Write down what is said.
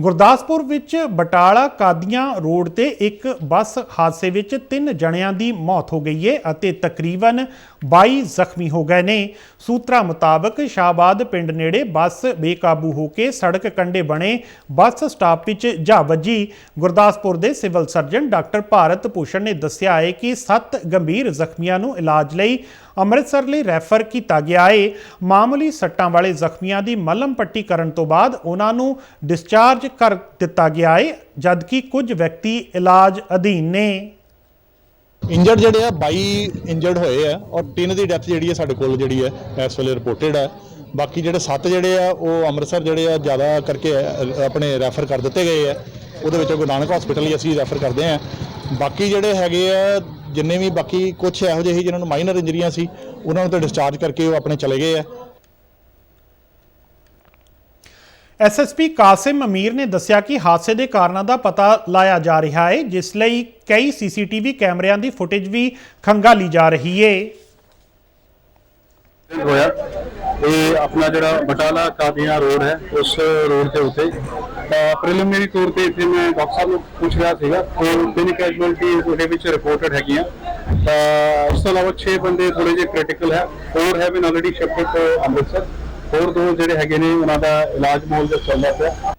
ਗੁਰਦਾਸਪੁਰ ਵਿੱਚ ਬਟਾਲਾ ਕਾਦੀਆਂ ਰੋਡ ਤੇ ਇੱਕ ਬੱਸ ਹਾਦਸੇ ਵਿੱਚ ਤਿੰਨ ਜਣਿਆਂ ਦੀ ਮੌਤ ਹੋ ਗਈ ਹੈ ਅਤੇ ਤਕਰੀਬਨ 22 ਜ਼ਖਮੀ ਹੋ ਗਏ ਨੇ। ਸੂਤਰਾਂ ਮੁਤਾਬਕ ਸ਼ਾਹਬਾਦ ਪਿੰਡ ਨੇੜੇ ਬੱਸ ਬੇਕਾਬੂ ਹੋ ਕੇ ਸੜਕ ਕੰਢੇ ਬਣੇ। ਬੱਸ ਸਟਾਪ ਵਿੱਚ ਜਾ ਵੱਜੀ। ਗੁਰਦਾਸਪੁਰ ਦੇ civil surgeon doctor Bharat Bhushan ਨੇ ਦੱਸਿਆ ਹੈ ਕਿ 7 ਗੰਭੀਰ ਜ਼ਖਮੀਆਂ ਨੂੰ ਇਲਾਜ ਲਈ ਅੰਮ੍ਰਿਤਸਰ ਲਈ ਰੈਫਰ ਕੀਤਾ ਗਿਆ ਏ। ਮਾਮੂਲੀ ਸੱਟਾਂ ਵਾਲੇ ਜ਼ਖਮੀਆਂ ਦੀ ਮਲਮ ਪੱਟੀ ਕਰਨ ਤੋਂ ਬਾਅਦ ਉਹਨਾਂ ਨੂੰ ਡਿਸਚਾਰਜ ਕਰ ਦਿੱਤਾ ਗਿਆ ਏ, ਜਦਕਿ ਕੁਝ ਵਿਅਕਤੀ ਇਲਾਜ ਅਧੀਨ ਨੇ। ਇੰਜਰਡ ਜਿਹੜੇ ਆ 22 ਇੰਜਰਡ ਹੋਏ ਆ ਔਰ ਤਿੰਨ ਦੀ ਡੈਥ ਜਿਹੜੀ ਹੈ ਸਾਡੇ ਕੋਲ ਜਿਹੜੀ ਹੈ ਇਸ ਵੇਲੇ ਰਿਪੋਰਟਡ ਆ। ਬਾਕੀ ਜਿਹੜੇ 7 ਜਿਹੜੇ ਆ, ਉਹ ਅੰਮ੍ਰਿਤਸਰ ਜਿਹੜੇ ਆ, ਜ਼ਿਆਦਾ ਕਰਕੇ ਆਪਣੇ ਰੈਫਰ ਕਰ ਦਿੱਤੇ ਗਏ ਆ। ਉਹਦੇ ਵਿੱਚੋਂ ਗੁਰੂ ਨਾਨਕ ਹਸਪੀਟਲ ਹੀ ਅਸੀਂ ਰੈਫਰ ਕਰਦੇ ਆ। ਬਾਕੀ ਜਿਹੜੇ ਹੈਗੇ ਆ ਜਿੰਨੇ ਵੀ ਬਾਕੀ ਕੁਝ ਇਹੋ ਜਿਹੇ ਸੀ ਜਿਨ੍ਹਾਂ ਨੂੰ ਮਾਈਨਰ ਇੰਜਰੀਆਂ ਸੀ ਉਹਨਾਂ ਨੂੰ ਤਾਂ ਡਿਸਚਾਰਜ ਕਰਕੇ ਉਹ ਆਪਣੇ ਚਲੇ ਗਏ ਆ। ਐਸਐਸਪੀ ਕਾਸਿਮ ਅਮੀਰ ਨੇ ਦੱਸਿਆ ਕਿ ਹਾਦਸੇ ਦੇ ਕਾਰਨਾਂ ਦਾ ਪਤਾ ਲਾਇਆ ਜਾ ਰਿਹਾ ਹੈ ਜਿਸ ਲਈ ਕਈ ਸੀਸੀਟੀਵੀ ਕੈਮਰਿਆਂ ਦੀ ਫੁਟੇਜ ਵੀ ਖੰਗਾਲੀ ਜਾ ਰਹੀ ਹੈ ਹੋਇਆ। ਇਹ ਆਪਣਾ ਜਿਹੜਾ ਬਟਾਲਾ ਕਾਦੀਆਂ ਰੋਡ ਹੈ ਉਸ ਰੋਡ ਦੇ ਉੱਤੇ ਪ੍ਰੀਲਿਮਿਨਰੀ ਤੌਰ ਤੇ ਇੱਥੇ ਮੈਂ ਡਾਕਟਰ ਸਾਹਿਬ ਨੂੰ ਪੁੱਛ ਰਿਹਾ ਸੀਗਾ ਕਿ ਤਿੰਨ ਕੈਜੁਅਲਟੀ ਤੁਹਾਡੇ ਵਿੱਚ ਰਿਪੋਰਟਡ ਹੈਗੀਆਂ। ਤਾਂ ਇਸ ਤੋਂ ਇਲਾਵਾ 6 ਬੰਦੇ ਥੋੜੇ ਜਿਹੇ ਕ੍ਰਿਟੀਕਲ ਹੈ ਹੋਰ have been already shifted to Amritsar. ਹੋਰ ਦੋ ਜਿਹੜੇ ਹੈਗੇ ਨੇ, ਉਹਨਾਂ ਦਾ ਇਲਾਜ ਮੌਲ ਦੇ ਚੱਲਦਾ ਪਿਆ।